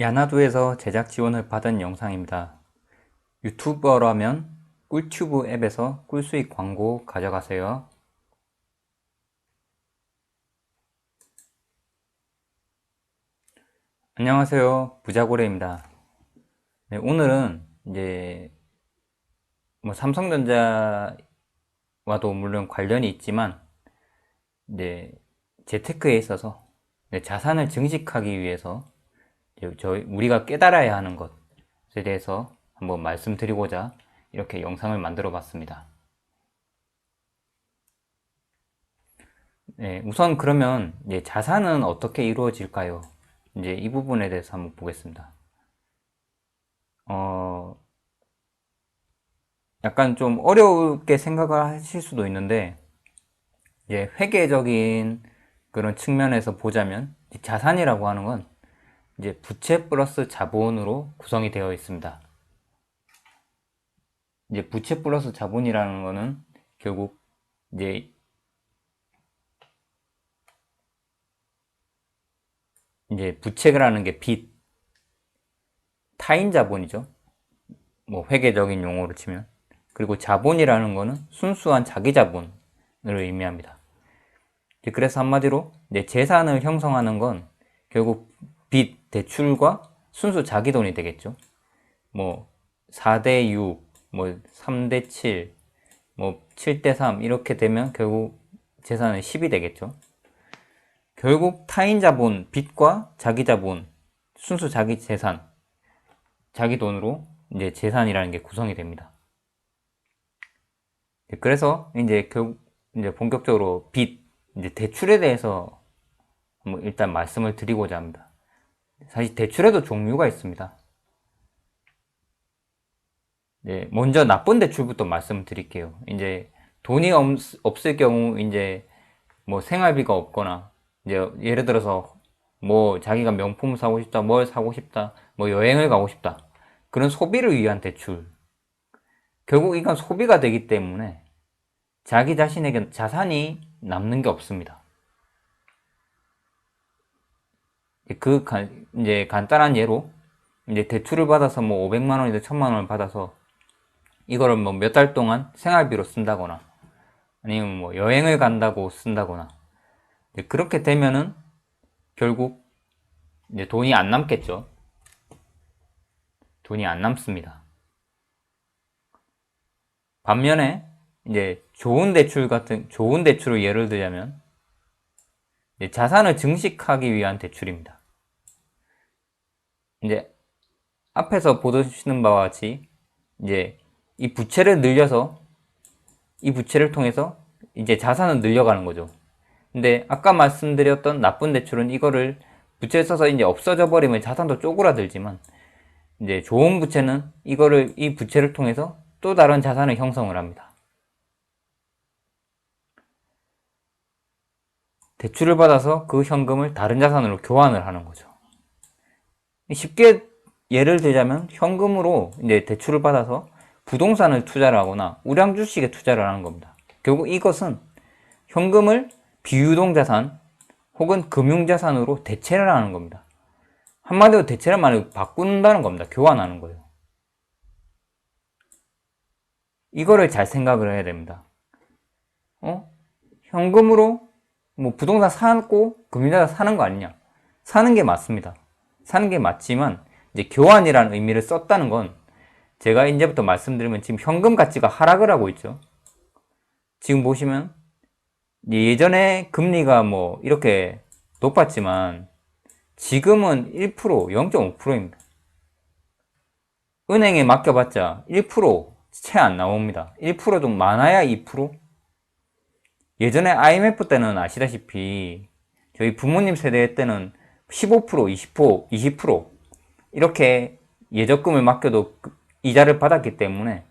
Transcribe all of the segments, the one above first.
야나두에서 제작 지원을 받은 영상입니다. 유튜버라면 꿀튜브 앱에서 꿀수익 광고 가져가세요. 안녕하세요. 부자고래입니다. 네, 오늘은 이제 뭐 삼성전자와도 물론 관련이 있지만 이제 재테크에 있어서 네, 자산을 증식하기 위해서 저희 우리가 깨달아야 하는 것에 대해서 한번 말씀드리고자 이렇게 영상을 만들어 봤습니다. 네, 우선 그러면 이제 자산은 어떻게 이루어질까요? 이제 이 부분에 대해서 한번 보겠습니다. 어, 약간 좀 어렵게 생각을 하실 수도 있는데, 이제 회계적인 그런 측면에서 보자면, 자산이라고 하는 건 이제 부채 플러스 자본으로 구성이 되어 있습니다. 이제 부채 플러스 자본이라는 거는 결국 이제 이제 부채라는 게 빚, 타인 자본이죠. 뭐 회계적인 용어로 치면. 그리고 자본이라는 거는 순수한 자기 자본을 의미합니다. 그래서 한마디로 이제 재산을 형성하는 건 결국 빚, 대출과 순수 자기 돈이 되겠죠. 뭐 4대 6, 뭐 3대 7, 뭐 7대 3 이렇게 되면 결국 재산은 10이 되겠죠. 결국 타인 자본, 빚과 자기 자본, 순수 자기 재산, 자기 돈으로 이제 재산이라는 게 구성이 됩니다. 그래서 이제 결국 이제 본격적으로 빚, 이제 대출에 대해서 일단 말씀을 드리고자 합니다. 사실 대출에도 종류가 있습니다. 네, 먼저 나쁜 대출부터 말씀드릴게요. 이제 돈이 없, 없을 경우 이제 뭐 생활비가 없거나 이제 예를 들어서 뭐 자기가 명품을 사고 싶다, 뭘 사고 싶다, 뭐 여행을 가고 싶다. 그런 소비를 위한 대출. 결국 이건 소비가 되기 때문에 자기 자신에게 자산이 남는 게 없습니다. 그 간, 이제 간단한 예로 이제 대출을 받아서 뭐 500만 원이든 1000만 원을 받아서 이거를 뭐 몇 달 동안 생활비로 쓴다거나 아니면 뭐 여행을 간다고 쓴다거나 그렇게 되면은 결국 이제 돈이 안 남겠죠. 돈이 안 남습니다. 반면에 이제 좋은 대출 같은 좋은 대출을 예를 들자면 자산을 증식하기 위한 대출입니다. 이제 앞에서 보시는 바와 같이 이제 이 부채를 늘려서 이 부채를 통해서 이제 자산을 늘려가는 거죠. 근데 아까 말씀드렸던 나쁜 대출은 이거를 부채 써서 이제 없어져 버리면 자산도 쪼그라들지만 이제 좋은 부채는 이거를 이 부채를 통해서 또 다른 자산을 형성을 합니다. 대출을 받아서 그 현금을 다른 자산으로 교환을 하는 거죠. 쉽게 예를 들자면 현금으로 이제 대출을 받아서 부동산을 투자를 하거나 우량 주식에 투자를 하는 겁니다. 결국 이것은 현금을 비유동 자산 혹은 금융 자산으로 대체를 하는 겁니다. 한마디로 대체를 말해 바꾼다는 겁니다. 교환하는 거예요. 이거를 잘 생각을 해야 됩니다. 어? 현금으로 뭐 부동산 사고 금융자산 사는 거 아니냐? 사는 게 맞습니다. 사는 게 맞지만 이제 교환이라는 의미를 썼다는 건 제가 이제부터 말씀드리면 지금 현금 가치가 하락을 하고 있죠. 지금 보시면 예전에 금리가 뭐 이렇게 높았지만 지금은 1% 0.5%입니다. 은행에 맡겨봤자 1%채 안 나옵니다. 1%좀 많아야 2%? 예전에 IMF 때는 아시다시피 저희 부모님 세대 때는 15%, 20%, 20% 이렇게 예적금을 맡겨도 이자를 받았기 때문에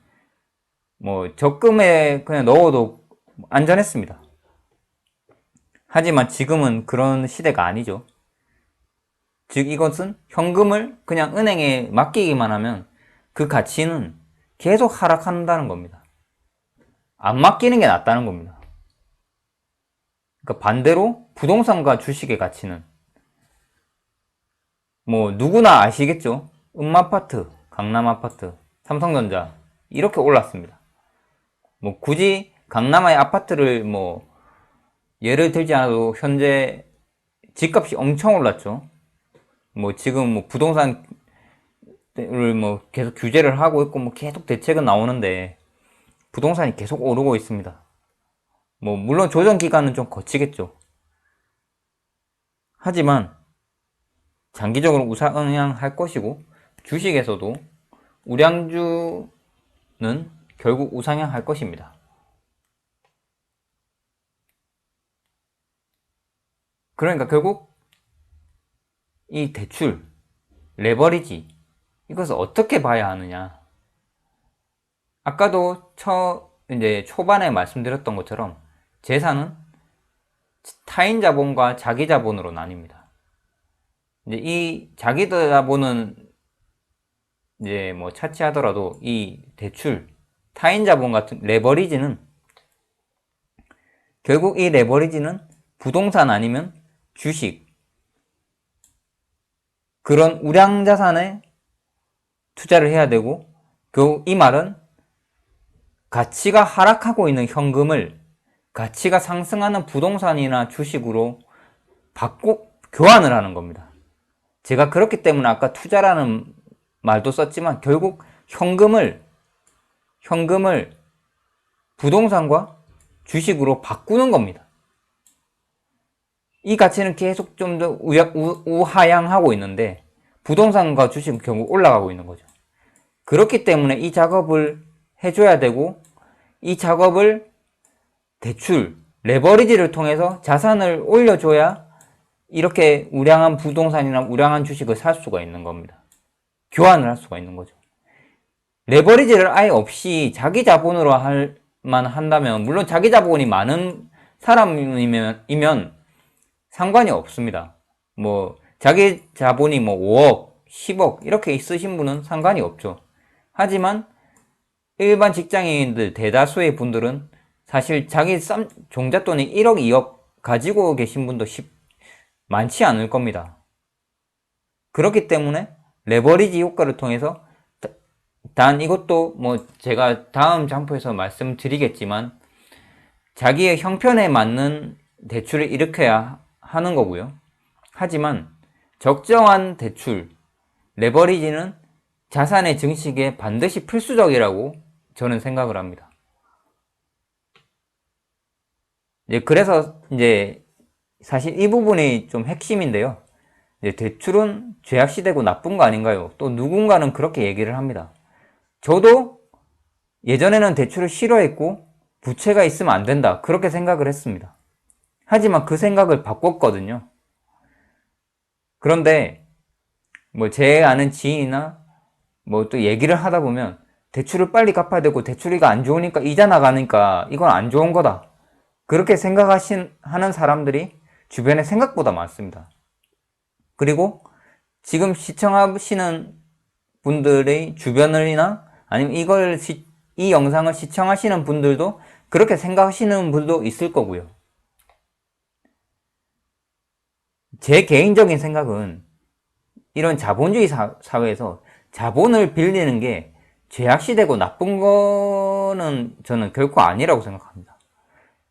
뭐 적금에 그냥 넣어도 안전했습니다. 하지만 지금은 그런 시대가 아니죠. 즉 이것은 현금을 그냥 은행에 맡기기만 하면 그 가치는 계속 하락한다는 겁니다. 안 맡기는 게 낫다는 겁니다. 그러니까 반대로 부동산과 주식의 가치는 뭐 누구나 아시겠죠? 음마아파트, 강남아파트, 삼성전자 이렇게 올랐습니다. 뭐 굳이 강남의 아파트를 뭐 예를 들지 않아도 현재 집값이 엄청 올랐죠. 뭐 지금 뭐 부동산을 뭐 계속 규제를 하고 있고 뭐 계속 대책은 나오는데 부동산이 계속 오르고 있습니다. 뭐 물론 조정 기간은 좀 거치겠죠. 하지만 장기적으로 우상향할 것이고 주식에서도 우량주는 결국 우상향할 것입니다. 그러니까 결국 이 대출, 레버리지 이것을 어떻게 봐야 하느냐? 아까도 처 이제 초반에 말씀드렸던 것처럼 재산은 타인 자본과 자기 자본으로 나뉩니다. 이제 이 자기 자본은 이제 뭐 차치하더라도 이 대출, 타인 자본 같은 레버리지는 결국 이 레버리지는 부동산 아니면 주식 그런 우량 자산에 투자를 해야 되고 그이 말은 가치가 하락하고 있는 현금을 가치가 상승하는 부동산이나 주식으로 바꿔 교환을 하는 겁니다. 제가 그렇기 때문에 아까 투자라는 말도 썼지만 결국 현금을 현금을 부동산과 주식으로 바꾸는 겁니다. 이 가치는 계속 좀 더 우하향하고 있는데 부동산과 주식은 결국 올라가고 있는 거죠. 그렇기 때문에 이 작업을 해줘야 되고 이 작업을 대출, 레버리지를 통해서 자산을 올려줘야 이렇게 우량한 부동산이나 우량한 주식을 살 수가 있는 겁니다. 교환을 할 수가 있는 거죠. 레버리지를 아예 없이 자기 자본으로 할만 한다면 물론 자기 자본이 많은 사람이면 이면 상관이 없습니다. 뭐 자기 자본이 뭐 5억, 10억 이렇게 있으신 분은 상관이 없죠. 하지만 일반 직장인들 대다수의 분들은 사실 자기 쌈, 종잣돈이 1억, 2억 가지고 계신 분도 쉽, 많지 않을 겁니다. 그렇기 때문에 레버리지 효과를 통해서 단 이것도 뭐 제가 다음 장표에서 말씀드리겠지만 자기의 형편에 맞는 대출을 일으켜야 하는 거고요. 하지만 적정한 대출, 레버리지는 자산의 증식에 반드시 필수적이라고 저는 생각을 합니다. 이제 그래서 이제 사실 이 부분이 좀 핵심인데요. 대출은 죄악시되고 나쁜 거 아닌가요? 또 누군가는 그렇게 얘기를 합니다. 저도 예전에는 대출을 싫어했고 부채가 있으면 안 된다. 그렇게 생각을 했습니다. 하지만 그 생각을 바꿨거든요. 그런데 뭐 제 아는 지인이나 뭐 또 얘기를 하다 보면 대출을 빨리 갚아야 되고 대출이가 안 좋으니까 이자 나가니까 이건 안 좋은 거다. 그렇게 생각하신 하는 사람들이 주변에 생각보다 많습니다. 그리고 지금 시청하시는 분들의 주변을이나 아니면 이걸 시, 이 영상을 시청하시는 분들도 그렇게 생각하시는 분도 있을 거고요. 제 개인적인 생각은 이런 자본주의 사, 회에서 자본을 빌리는 게 죄악시되고 나쁜 거는 저는 결코 아니라고 생각합니다.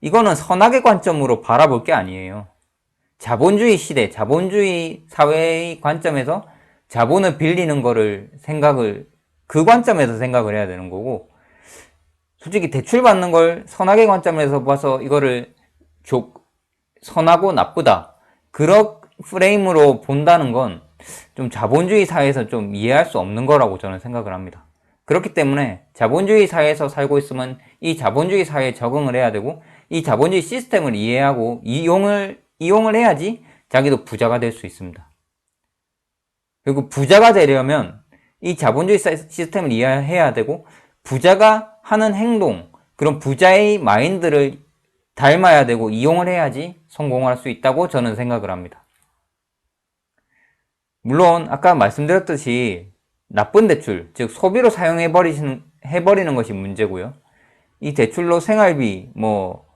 이거는 선악의 관점으로 바라볼 게 아니에요. 자본주의 시대, 자본주의 사회의 관점에서 자본을 빌리는 거를 생각을, 그 관점에서 생각을 해야 되는 거고, 솔직히 대출 받는 걸 선악의 관점에서 봐서 이거를 조, 선하고 나쁘다. 그런 프레임으로 본다는 건 좀 자본주의 사회에서 좀 이해할 수 없는 거라고 저는 생각을 합니다. 그렇기 때문에 자본주의 사회에서 살고 있으면 이 자본주의 사회에 적응을 해야 되고 이 자본주의 시스템을 이해하고 이용을 이용을 해야지 자기도 부자가 될 수 있습니다. 그리고 부자가 되려면 이 자본주의 시스템을 이해해야 되고 부자가 하는 행동 그런 부자의 마인드를 닮아야 되고 이용을 해야지 성공할 수 있다고 저는 생각을 합니다. 물론 아까 말씀드렸듯이 나쁜 대출, 즉 소비로 사용해 버리시는 해버리는 것이 문제고요. 이 대출로 생활비, 뭐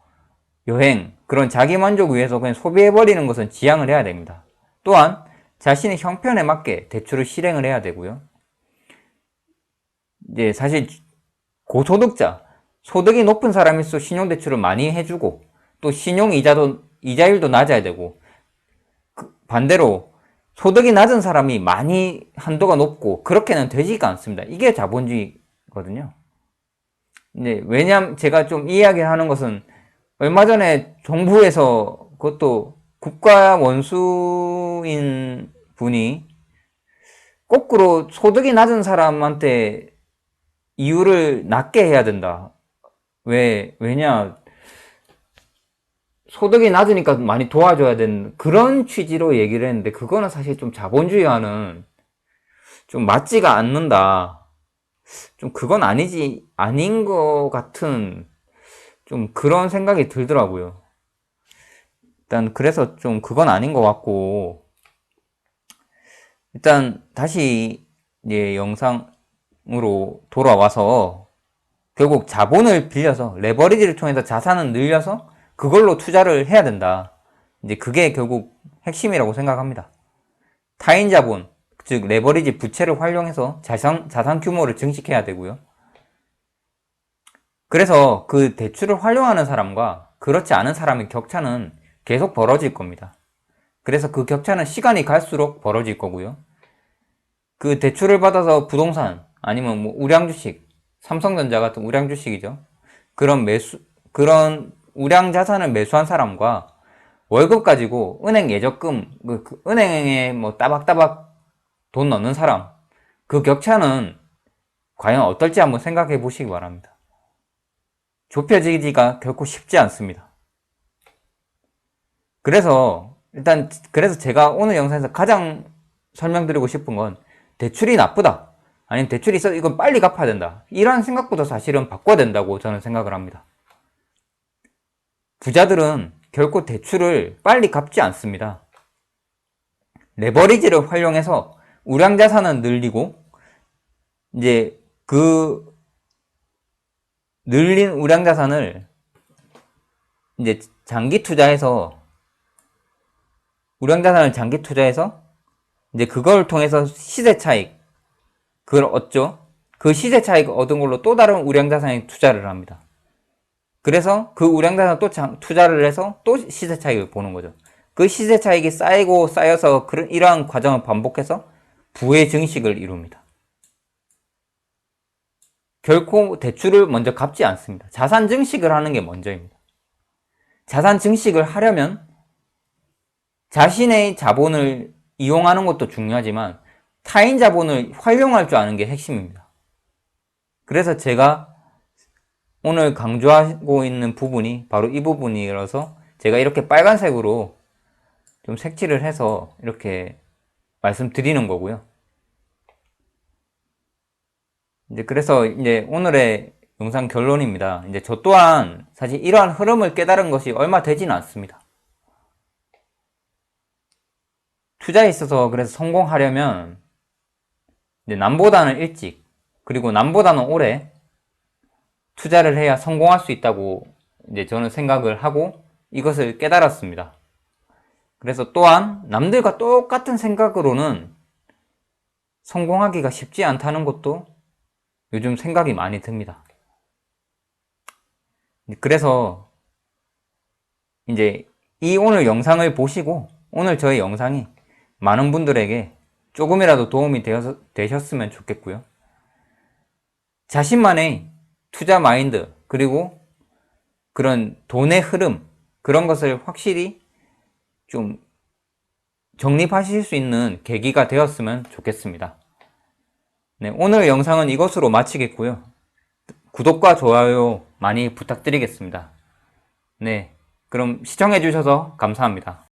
여행 그런 자기 만족 위해서 그냥 소비해 버리는 것은 지양을 해야 됩니다. 또한 자신의 형편에 맞게 대출을 실행을 해야 되고요. 이제 사실 고소득자, 소득이 높은 사람일수록 신용대출을 많이 해주고 또 신용이자도 이자율도 낮아야 되고 그 반대로 소득이 낮은 사람이 많이 한도가 높고 그렇게는 되지가 않습니다. 이게 자본주의거든요. 네, 왜냐면 제가 좀 이야기를 하는 것은 얼마 전에 정부에서 그것도 국가 원수인 분이 거꾸로 소득이 낮은 사람한테 이유를 낮게 해야 된다. 왜, 왜냐, 소득이 낮으니까 많이 도와줘야 되는 그런 취지로 얘기를 했는데 그거는 사실 좀 자본주의와는 좀 맞지가 않는다. 좀 그건 아니지, 아닌 것 같은 좀 그런 생각이 들더라고요. 일단 그래서 좀 그건 아닌 것 같고 일단 다시 이제 영상으로 돌아와서 결국 자본을 빌려서 레버리지를 통해서 자산을 늘려서 그걸로 투자를 해야 된다. 이제 그게 결국 핵심이라고 생각합니다. 타인 자본, 즉 레버리지 부채를 활용해서 자산 자산 규모를 증식해야 되고요. 그래서 그 대출을 활용하는 사람과 그렇지 않은 사람의 격차는 계속 벌어질 겁니다. 그래서 그 격차는 시간이 갈수록 벌어질 거고요. 그 대출을 받아서 부동산 아니면 뭐 우량 주식, 삼성전자 같은 우량 주식이죠. 그런 매수 그런 우량 자산을 매수한 사람과 월급 가지고 은행 예적금 그, 그 은행에 뭐 따박따박 돈 넣는 사람 그 격차는 과연 어떨지 한번 생각해 보시기 바랍니다. 좁혀지기가 결코 쉽지 않습니다. 그래서 일단 그래서 제가 오늘 영상에서 가장 설명드리고 싶은 건 대출이 나쁘다. 아니면 대출이 있어 이건 빨리 갚아야 된다. 이런 생각보다 사실은 바꿔야 된다고 저는 생각을 합니다. 부자들은 결코 대출을 빨리 갚지 않습니다. 레버리지를 활용해서 우량 자산을 늘리고 이제 그 늘린 우량 자산을 이제 장기 투자해서 우량 자산을 장기 투자해서 이제 그걸 통해서 시세 차익 그걸 얻죠. 그 시세 차익 얻은 걸로 또 다른 우량 자산에 투자를 합니다. 그래서 그 우량 자산 또 투자를 해서 또 시세 차익을 보는 거죠. 그 시세 차익이 쌓이고 쌓여서 그런 이러한 과정을 반복해서 부의 증식을 이룹니다. 결코 대출을 먼저 갚지 않습니다. 자산 증식을 하는 게 먼저입니다. 자산 증식을 하려면 자신의 자본을 이용하는 것도 중요하지만 타인 자본을 활용할 줄 아는 게 핵심입니다. 그래서 제가 오늘 강조하고 있는 부분이 바로 이 부분이라서 제가 이렇게 빨간색으로 좀 색칠을 해서 이렇게 말씀드리는 거고요. 이제 그래서 이제 오늘의 영상 결론입니다. 이제 저 또한 사실 이러한 흐름을 깨달은 것이 얼마 되지는 않습니다. 투자에 있어서 그래서 성공하려면 이제 남보다는 일찍 그리고 남보다는 오래 투자를 해야 성공할 수 있다고 이제 저는 생각을 하고 이것을 깨달았습니다. 그래서 또한 남들과 똑같은 생각으로는 성공하기가 쉽지 않다는 것도 요즘 생각이 많이 듭니다. 그래서 이제 이 오늘 영상을 보시고 오늘 저의 영상이 많은 분들에게 조금이라도 도움이 되셨으면 좋겠고요. 자신만의 투자 마인드, 그리고 그런 돈의 흐름, 그런 것을 확실히 좀 정립하실 수 있는 계기가 되었으면 좋겠습니다. 네, 오늘 영상은 이것으로 마치겠고요. 구독과 좋아요 많이 부탁드리겠습니다. 네, 그럼 시청해주셔서 감사합니다.